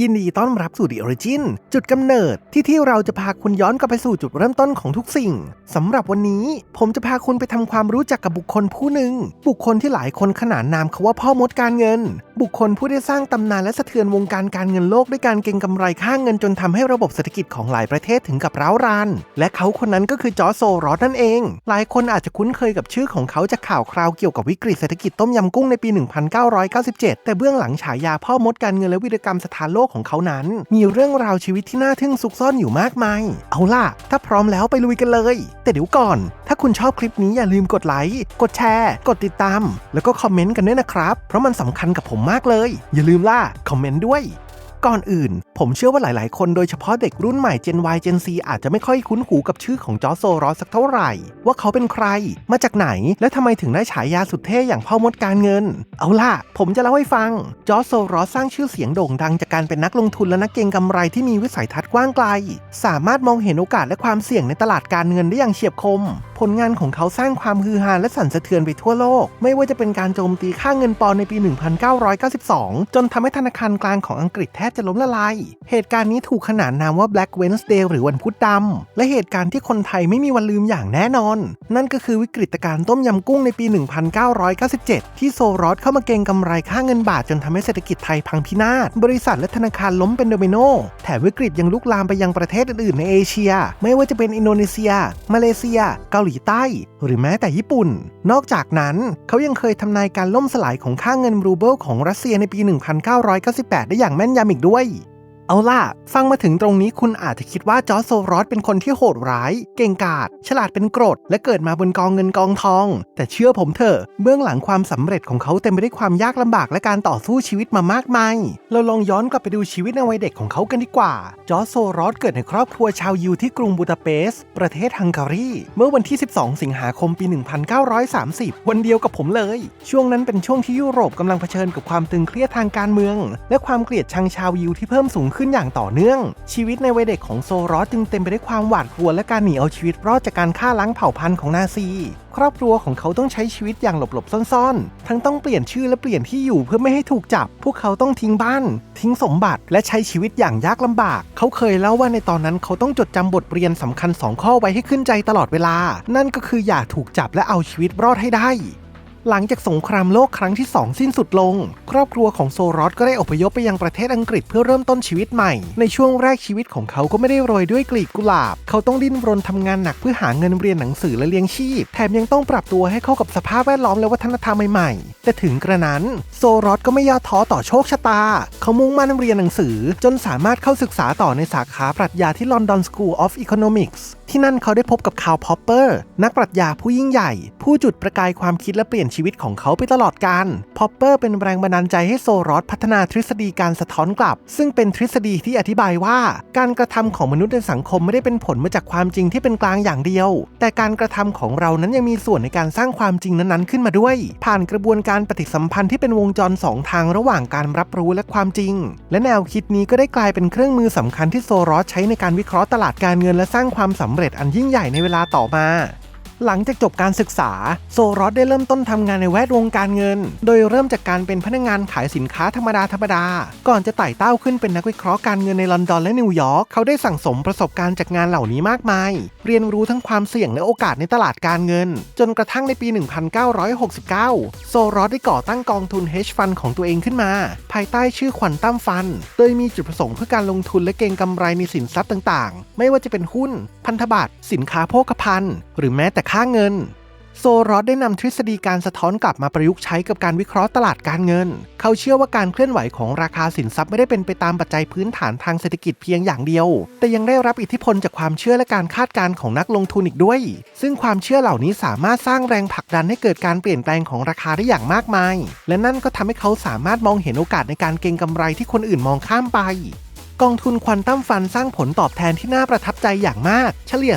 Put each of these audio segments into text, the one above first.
ยินดีต้อนรับสู่ The Origin จุดกำเนิดที่ที่เราจะพาคุณย้อนกลับไปสู่จุดเริ่มต้นของทุกสิ่งสำหรับวันนี้ ผมจะพาคุณไปทำความรู้จักกับบุคคลผู้หนึ่ง บุคคลที่หลายคนขนานนามเขาว่าพ่อมดการเงิน บุคคลผู้ได้สร้างตำนานและสะเทือนวงการการเงินโลกด้วยการเก็งกำไรค่างเงินจนทำให้ระบบเศรษฐกิจของหลายประเทศถึงกับร้าวราน และเขาคนนั้นก็คือจอร์จโซรอสนั่นเอง หลายคนอาจจะคุ้นเคยกับชื่อของเขาจากข่าวคราวเกี่ยวกับวิกฤตเศรษฐกิจต้มยำกุ้งในปี 1997 แต่เบื้องหลังฉายาพ่อมดการเงินและวิรกรรมสถานโลกของเขานั้น มีเรื่องราวชีวิตที่น่าทึ่งซุกซ่อนอยู่มากมาย เอาล่ะ ถ้าพร้อมแล้วไปลุยกันเลย แต่เดี๋ยวก่อน ถ้าคุณชอบคลิปนี้อย่าลืมกดไลค์กดแชร์ กดติดตาม แล้วก็คอมเมนต์กันด้วยนะครับ เพราะมันสำคัญกับผมมากเลย อย่าลืมล่ะคอมเมนต์ด้วย ก่อนอื่น ผมเชื่อว่าหลาย ๆ คนโดยเฉพาะเด็กรุ่นใหม่ Gen Y Gen Z อาจจะไม่ค่อยคุ้นหูกับชื่อของจอร์จโซรอสสักเท่าไหร่ ว่าเขาเป็นใคร มาจากไหน และทำไมถึงได้ฉายาสุดเท่อย่างพ่อมดการเงิน เอาล่ะ ผมจะเล่าให้ฟัง จอร์จโซรอสสร้างชื่อเสียงโด่งดังจากการเป็นนักลงทุนและนักเก็งกำไรที่มีวิสัยทัศน์กว้างไกล สามารถมองเห็นโอกาสและความเสี่ยงในตลาดการเงินได้อย่างเฉียบคมผลงานของเขาสร้างความฮือฮาและสั่นสะเทือนไปทั่วโลก ไม่ว่าจะเป็นการโจมตีค่าเงินปอนในปี 1992 จนทำให้ธนาคารกลางของอังกฤษแทบจะล้มละลาย เหตุการณ์นี้ถูกขนานนามว่า Black Wednesday หรือวันพุธดำ และเหตุการณ์ที่คนไทยไม่มีวันลืมอย่างแน่นอน นั่นก็คือวิกฤตการณ์ต้มยำกุ้งในปี 1997 ที่โซรอสเข้ามาเก็งกำไรค่าเงินบาทจนทำให้เศรษฐกิจไทยพังพินาศ บริษัทและธนาคารล้มเป็นโดมิโนแถมวิกฤตยังลุกลามไปยังประเทศอื่นๆในเอเชีย ไม่ว่าจะเป็นอินโดนีเซีย มาเลเซีย เกาหลีใต้ หรือแม้แต่ญี่ปุ่น นอกจากนั้นเขายังเคยทำนายการล่มสลายของค่าเงินรูเบิลของรัสเซียในปี 1998 ได้อย่างแม่นยำอีกด้วย เอาล่ะ ฟังมาถึงตรงนี้คุณอาจจะคิดว่าจอร์จโซรอสเป็นคนที่โหดร้าย เก่งกาจฉลาดเป็นกรด และเกิดมาบนกองเงินกองทอง แต่เชื่อผมเถอะ เบื้องหลังความสำเร็จของเขาเต็มไปด้วยความยากลำบากและการต่อสู้ชีวิตมามากมาย เราลองย้อนกลับไปดูชีวิตในวัยเด็กของเขากันดีกว่า จอร์จโซรอสเกิดในครอบครัวชาวยิวที่กรุงบูดาเปสต์ประเทศฮังการี เมื่อวันที่ 12 สิงหาคมปี 1930 วันเดียวกับผมเลย ช่วงนั้นเป็นช่วงที่ยุโรปกำลังเผชิญกับความตึงเครียดทางการเมือง และความเกลียดชังชาวยิวที่เพิ่มสูงขึ้นอย่างต่อเนื่อง ชีวิตในวัยเด็กของโซรอสจึงเต็มไปด้วยความหวาดกลัวและการหนีเอาชีวิตรอดจากการฆ่าล้างเผ่าพันธุ์ของนาซีครอบครัวของเขาต้องใช้ชีวิตอย่างหลบๆซ่อนๆ ทั้งต้องเปลี่ยนชื่อและเปลี่ยนที่อยู่เพื่อไม่ให้ถูกจับ พวกเขาต้องทิ้งบ้าน ทิ้งสมบัติและใช้ชีวิตอย่างยากลำบาก เขาเคยเล่าว่าในตอนนั้นเขาต้องจดจำบทเรียนสำคัญ 2 ข้อไว้ให้ขึ้นใจตลอดเวลา นั่นก็คืออย่าถูกจับและเอาชีวิตรอดให้ได้ หลังจากสงครามโลกครั้งที่ 2 สิ้นสุดลง ครอบครัวของโซรอสก็ได้อพยพไปยังประเทศอังกฤษเพื่อเริ่มต้นชีวิตใหม่ ในช่วงแรกชีวิตของเขาก็ไม่ได้โรยด้วยกลีบกุหลาบ เขาต้องดิ้นรนทำงานหนักเพื่อหาเงินเรียนหนังสือและเลี้ยงชีพ แถมยังต้องปรับตัวให้เข้ากับสภาพแวดล้อมและวัฒนธรรมใหม่ๆ แต่ถึงกระนั้นโซรอสก็ไม่ย่อท้อต่อโชคชะตา เขามุ่งมั่นเรียนหนังสือ จนสามารถเข้าศึกษาต่อในสาขาปรัชญาที่ London School of Economics ที่นั่นเขาได้พบกับคาร์ลพอปเปอร์ นักปรัชญาผู้ยิ่งใหญ่ ผู้จุดประกายความคิดและเปลี่ยนชีวิตของเขาไปตลอดกาลพอปเปอร์เป็นแรงบันดาลใจให้โซรอสพัฒนาทฤษฎีการสะท้อนกลับ ซึ่งเป็นทฤษฎีที่อธิบายว่า การกระทำของมนุษย์ในสังคมไม่ได้เป็นผลมาจากความจริงที่เป็นกลางอย่างเดียว แต่การกระทำของเรานั้นยังมีส่วนในการสร้างความจริงนั้นๆขึ้นมาด้วย ผ่านกระบวนการปฏิสัมพันธ์ที่เป็นวงจรสองทางระหว่างการรับรู้และความจริง และแนวคิดนี้ก็ได้กลายเป็นเครื่องมือสำคัญที่โซรอสใช้ในการวิเคราะห์ตลาดการเงินและสร้างความสัมำเร็จอันยิ่งใหญ่ในเวลาต่อมา หลังจากจบการศึกษา โซรอสได้เริ่มต้นทำงานในแวดวงการเงิน โดยเริ่มจากการเป็นพนักงานขายสินค้าธรรมดาธรรมดา ก่อนจะไต่เต้าขึ้นเป็นนักวิเคราะห์การเงินในลอนดอนและนิวยอร์กเขาได้สั่งสมประสบการณ์จากงานเหล่านี้มากมาย เรียนรู้ทั้งความเสี่ยงและโอกาสในตลาดการเงิน จนกระทั่งในปี 1969 โซรอสได้ก่อตั้งกองทุน hedge fund ของตัวเองขึ้นมา ภายใต้ชื่อควันตัมฟัน โดยมีจุดประสงค์เพื่อการลงทุนและเก็งกำไรในสินทรัพย์ต่าง ๆ ไม่ว่าจะเป็นหุ้น พันธบัตรสินค้าโภคภัณฑ์ หรือแม้แต่ค่าเงิน โซรอสได้นำทฤษฎีการสะท้อนกลับมาประยุกต์ใช้กับการวิเคราะห์ตลาดการเงิน เขาเชื่อว่าการเคลื่อนไหวของราคาสินทรัพย์ไม่ได้เป็นไปตามปัจจัยพื้นฐานทางเศรษฐกิจเพียงอย่างเดียว แต่ยังได้รับอิทธิพลจากความเชื่อและการคาดการณ์ของนักลงทุนอีกด้วย ซึ่งความเชื่อเหล่านี้สามารถสร้างแรงผลักดันให้เกิดการเปลี่ยนแปลงของราคาได้อย่างมากมาย และนั่นก็ทำให้เขาสามารถมองเห็นโอกาสในการเก็งกำไรที่คนอื่นมองข้ามไป กองทุนควอนตัมฟันสร้างผลตอบแทนที่น่าประทับใจอย่างมาก เฉลี่ย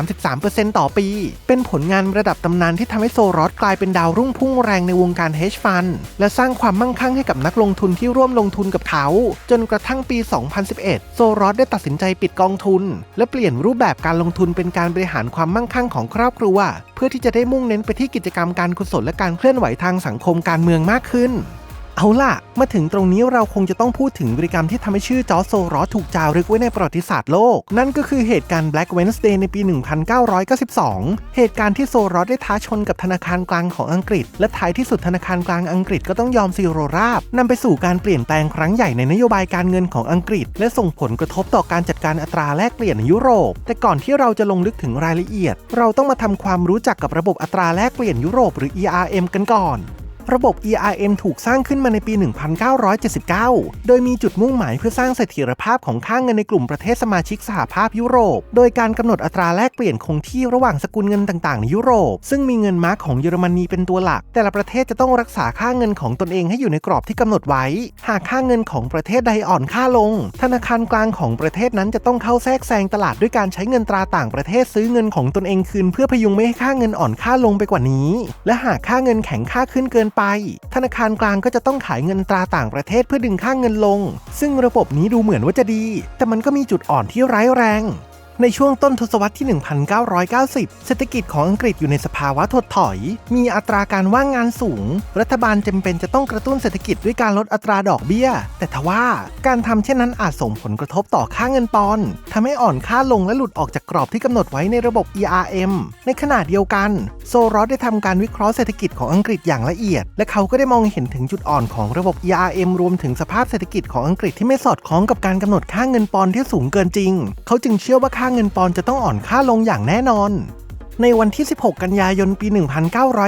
30-33%ต่อปี เป็นผลงานระดับตำนานที่ทำให้โซรอสกลายเป็นดาวรุ่งพุ่งแรงในวงการ hedge fund และสร้างความมั่งคั่งให้กับนักลงทุนที่ร่วมลงทุนกับเขา จนกระทั่งปี 2011 โซรอสได้ตัดสินใจปิดกองทุน และเปลี่ยนรูปแบบการลงทุนเป็นการบริหารความมั่งคั่งของครอบครัว เพื่อที่จะได้มุ่งเน้นไปที่กิจกรรมการกุศลและการเคลื่อนไหวทางสังคมการเมืองมากขึ้น เอาล่ะ มาถึงตรงนี้เราคงจะต้องพูดถึงบริกรรมที่ทำให้ชื่อจอร์จโซรอสถูกจารึกไว้ในประวัติศาสตร์โลก นั่นก็คือเหตุการณ์ Black Wednesday ในปี 1992 เหตุการณ์ที่โซรอสได้ท้าชนกับธนาคารกลางของอังกฤษ และท้ายที่สุดธนาคารกลางอังกฤษก็ต้องยอมซีโรราบนำไปสู่การเปลี่ยนแปลงครั้งใหญ่ในนโยบายการเงินของอังกฤษ และส่งผลกระทบต่อการจัดการอัตราแลกเปลี่ยนในยุโรป แต่ก่อนที่เราจะลงลึกถึงรายละเอียด เราต้องมาทำความรู้จักกับระบบอัตราแลกเปลี่ยนยุโรปหรือ ERM กันก่อน ระบบ ERM ถูกสร้างขึ้นมาในปี 1979 โดยมีจุดมุ่งหมายเพื่อสร้างเสถียรภาพของค่างเงินในกลุ่มประเทศสมาชิกสหภาพยุโรป โดยการกำหนดอัตราแลกเปลี่ยนคงที่ระหว่างสกุลเงินต่างๆในยุโรป ซึ่งมีเงินมาร์กของเยอรมนีเป็นตัวหลัก แต่ละประเทศจะต้องรักษาค่าเงินของตนเองให้อยู่ในกรอบที่กำหนดไว้ หากค่าเงินของประเทศใดอ่อนค่าลง ธนาคารกลางของประเทศนั้นจะต้องเข้าแทรกแซงตลาดด้วยการใช้เงินตราต่างประเทศซื้อเงินของตนเองคืน เพื่อพยุงไม่ให้ค่าเงินอ่อนค่าลงไปกว่านี้ และหากค่าเงินแข็งค่าขึ้นเกินไป ธนาคารกลางก็จะต้องขายเงินตราต่างประเทศเพื่อดึงค่างเงินลง ซึ่งระบบนี้ดูเหมือนว่าจะดี แต่มันก็มีจุดอ่อนที่ร้ายแรง ในช่วงต้นทศวรรษที่ 1990 เศรษฐกิจของอังกฤษอยู่ในสภาวะถดถอย มีอัตราการว่างงานสูง รัฐบาลจำเป็นจะต้องกระตุ้นเศรษฐกิจด้วยการลดอัตราดอกเบี้ย แต่ทว่าการทำเช่นนั้นอาจส่งผลกระทบต่อค่าเงินปอนด์ทำให้อ่อนค่าลงและหลุดออกจากกรอบที่กำหนดไว้ในระบบ ERM ในขณะเดียวกัน โซรอสได้ทำการวิเคราะห์เศรษฐกิจของอังกฤษอย่างละเอียด และเขาก็ได้มองเห็นถึงจุดอ่อนของระบบ ERM รวมถึงสภาพเศรษฐกิจของอังกฤษที่ไม่สอดคล้องกับการกำหนดค่าเงินปอนด์ที่สูงเกินจริง เขาจึงเชื่อว่าค่าาเงินปอนด์จะต้องอ่อนค่าลงอย่างแน่นอน ในวันที่ 16 กันยายนปี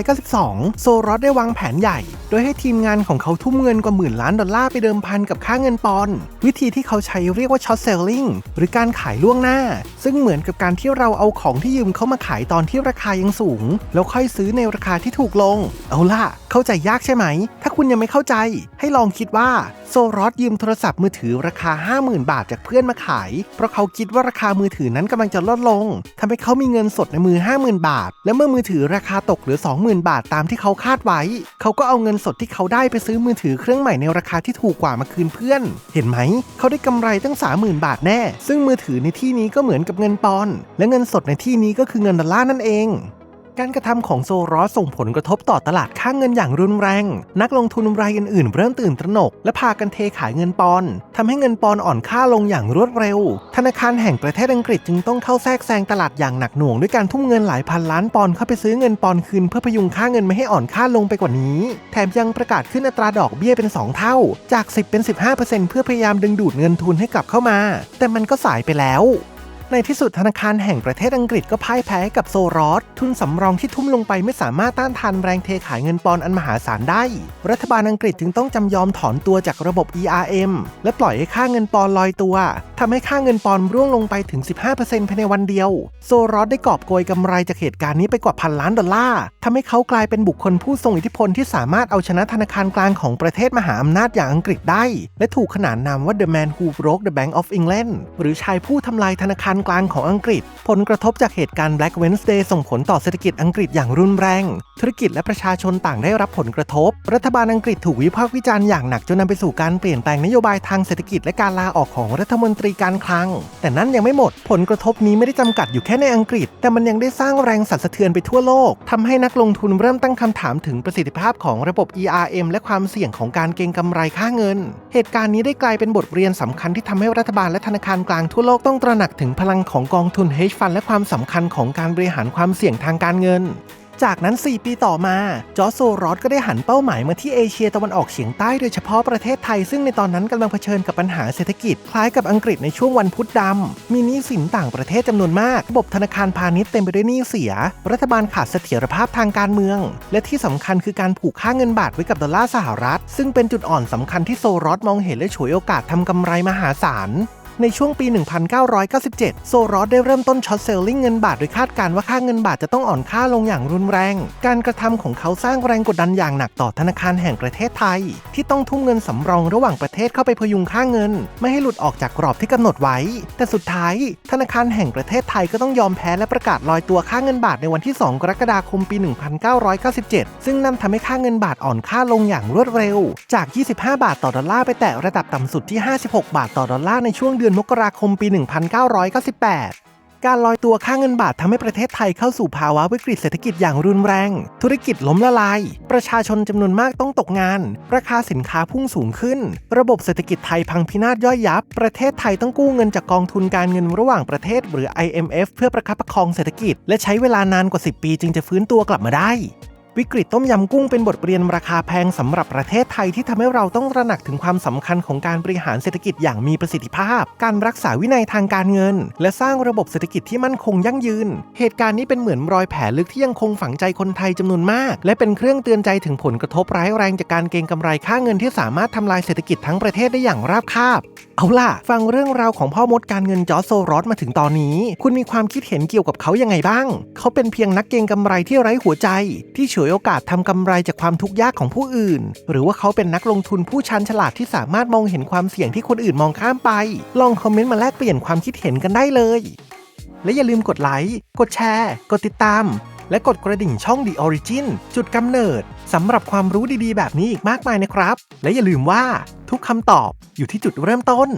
1992 โซรอสได้วางแผนใหญ่ โดยให้ทีมงานของเขาทุ่มเงินกว่าหมื่นล้านดอลลาร์ไปเดิมพันกับค่าเงินปอนด์วิธีที่เขาใช้เรียกว่าช็อตเซลลิงหรือการขายล่วงหน้า ซึ่งเหมือนกับการที่เราเอาของที่ยืมเขามาขายตอนที่ราคายังสูง แล้วค่อยซื้อในราคาที่ถูกลง เอาล่ะ เข้าใจยากใช่ไหม ถ้าคุณยังไม่เข้าใจ ให้ลองคิดว่าโซรอสยืมโทรศัพท์มือถือราคา 50,000 บาทจากเพื่อนมาขาย เพราะเขาคิดว่าราคามือถือนั้นกำลังจะลดลงทำให้เขามีเงินสดในมือ50,000 บาท และเมื่อมือถือราคาตกเหลือ 20,000 บาทตามที่เขาคาดไว้ เขาก็เอาเงินสดที่เขาได้ไปซื้อมือถือเครื่องใหม่ในราคาที่ถูกกว่ามาคืนเพื่อน เห็นไหม เขาได้กำไรตั้ง 30,000 บาทแน่ ซึ่งมือถือในที่นี้ก็เหมือนกับเงินปอน และเงินสดในที่นี้ก็คือเงินดอลลาร์นั่นเอง การกระทำของโซรอสส่งผลกระทบต่อตลาดค่างเงินอย่างรุนแรง นักลงทุนรายอื่นๆ เริ่มตื่นตระหนก และพากันเทขายเงินปอนด์ทำให้เงินปอนอ่อนค่าลงอย่างรวดเร็ว ธนาคารแห่งประเทศอังกฤษจึงต้องเข้าแทรกแซงตลาดอย่างหนักหน่วงด้วยการทุ่มเงินหลายพันล้านปอนเข้าไปซื้อเงินปอนคืนเพื่อพยุงค่าเงินไม่ให้อ่อนค่าลงไปกว่านี้ แถมยังประกาศขึ้นอัตราดอกเบี้ยเป็น 2 เท่า จาก 10 เป็น 15%เพื่อพยายามดึงดูดเงินทุนให้กลับเข้ามา แต่มันก็สายไปแล้ว ในที่สุดธนาคารแห่งประเทศอังกฤษก็พ่ายแพ้ให้กับโซรอส ทุนสำรองที่ทุ่มลงไปไม่สามารถต้านทานแรงเทขายเงินปอนด์อันมหาศาลได้ รัฐบาลอังกฤษจึงต้องจำยอมถอนตัวจากระบบ ERM และปล่อยให้ค่าเงินปอนด์ลอยตัวทำให้ค่าเงินปอนด์ร่วงลงไปถึง 15%ภายในวันเดียว โซรอสได้กอบโกยกำไรจากเหตุการณ์นี้ไปกว่าพันล้านดอลลาร์ทำให้เขากลายเป็นบุคคลผู้ทรงอิทธิพลที่สามารถเอาชนะธนาคารกลางของประเทศมหาอำนาจอย่างอังกฤษได้ และถูกขนานนามว่า The Man Who Broke the Bank of England หรือชายผู้ทำลายธนาคารกลางของอังกฤษ ผลกระทบจากเหตุการณ์ Black Wednesday ส่งผลต่อเศรษฐกิจอังกฤษอย่างรุนแรง ธุรกิจและประชาชนต่างได้รับผลกระทบ รัฐบาลอังกฤษถูกวิพากษ์วิจารณ์อย่างหนักจนนำไปสู่การเปลี่ยนแปลงนโยบายทางเศรษฐกิจและการลาออกของรัฐมนตรีการคลัง แต่นั้นยังไม่หมด ผลกระทบนี้ไม่ได้จำกัดอยู่แค่ในอังกฤษ แต่มันยังได้สร้างแรงสั่นสะเทือนไปทั่วโลกทำให้นักลงทุนเริ่มตั้งคำถามถึงประสิทธิภาพของระบบ ERM และความเสี่ยงของการเก็งกำไรค่าเงิน เหตุการณ์นี้ได้กลายเป็นบทเรียนสำคัญที่ทำให้รัฐบาลและธนาคารกลางทั่วโลกต้องตระหนักถึงพลังของกองทุน hedge fund และความสำคัญของการบริหารความเสี่ยงทางการเงิน จากนั้น 4 ปีต่อมา จอร์จโซรอสก็ได้หันเป้าหมายมาที่เอเชียตะวันออกเฉียงใต้โดยเฉพาะประเทศไทย ซึ่งในตอนนั้นกำลังเผชิญกับปัญหาเศรษฐกิจ คล้ายกับอังกฤษในช่วงวันพุธดำ มีหนี้สินต่างประเทศจำนวนมาก ระบบธนาคารพาณิชย์เต็มไปด้วยหนี้เสีย รัฐบาลขาดเสถียรภาพทางการเมือง และที่สำคัญคือการผูกค่าเงินบาทไว้กับดอลลาร์สหรัฐ ซึ่งเป็นจุดอ่อนสำคัญที่โซรอสมองเห็นและฉวยโอกาสทำกำไรมหาศาล ในช่วงปี 1997 โซรอสได้เริ่มต้นช็อตเซลลิงเงินบาทโดยคาดการณ์ว่าค่าเงินบาทจะต้องอ่อนค่าลงอย่างรุนแรง การกระทำของเขาสร้างแรงกดดันอย่างหนักต่อธนาคารแห่งประเทศไทย ที่ต้องทุ่มเงินสำรองระหว่างประเทศเข้าไปพยุงค่าเงิน ไม่ให้หลุดออกจากกรอบที่กำหนดไว้ แต่สุดท้าย ธนาคารแห่งประเทศไทยก็ต้องยอมแพ้และประกาศลอยตัวค่าเงินบาทในวันที่ 2 กรกฎาคมปี 1997 ซึ่งนั่นทำให้ค่าเงินบาทอ่อนค่าลงอย่างรวดเร็ว จาก 25 บาทต่อดอลลาร์ไปแตะระดับต่ำสุดที่ 56 บาทต่อดอลลาร์ในช่วงเดือนอนมกราคมปี 1998 การลอยตัวค่าเงินบาททำให้ประเทศไทยเข้าสู่ภาวะวิกฤตเศรษฐกิจอย่างรุนแรง ธุรกิจล้มละลาย ประชาชนจำนวนมากต้องตกงาน ราคาสินค้าพุ่งสูงขึ้น ระบบเศรษฐกิจไทยพังพินาศย่อยยับ ประเทศไทยต้องกู้เงินจากกองทุนการเงินระหว่างประเทศ หรือ IMF เพื่อประคับประคองเศรษฐกิจ และใช้เวลานานกว่า 10 ปีจึงจะฟื้นตัวกลับมาได้ วิกฤตต้มยำกุ้งเป็นบทเรียนราคาแพงสำหรับประเทศไทยที่ทำให้เราต้องตระหนักถึงความสำคัญของการบริหารเศรษฐกิจอย่างมีประสิทธิภาพ การรักษาวินัยทางการเงิน และสร้างระบบเศรษฐกิจที่มั่นคงยั่งยืน เหตุการณ์นี้เป็นเหมือนรอยแผลลึกที่ยังคงฝังใจคนไทยจำนวนมาก และเป็นเครื่องเตือนใจถึงผลกระทบร้ายแรงจากการเก็งกำไรค่าเงินที่สามารถทำลายเศรษฐกิจทั้งประเทศได้อย่างราบคาบเอาล่ะ ฟังเรื่องราวของพ่อมดการเงินจอโซรอสมาถึงตอนนี้ คุณมีความคิดเห็นเกี่ยวกับเขายังไงบ้าง เขาเป็นเพียงนักเก็งกำไรที่ไร้หัวใจ ที่เฉยวยโอกาสทำกำไรจากความทุกข์ยากของผู้อื่น หรือว่าเขาเป็นนักลงทุนผู้ชันฉลาดที่สามารถมองเห็นความเสี่ยงที่คนอื่นมองข้ามไป ลองคอมเมนต์มาแลกเปลี่ยนความคิดเห็นกันได้เลย และอย่าลืมกดไลค์กดแชร์ กดติดตาม และกดกระดิ่งช่อง The Origin จุดกำเนิดสำหรับความรู้ดีๆ แบบนี้อีกมากมายนะครับ และอย่าลืมว่าทุกคำตอบอยู่ที่จุดเริ่มต้น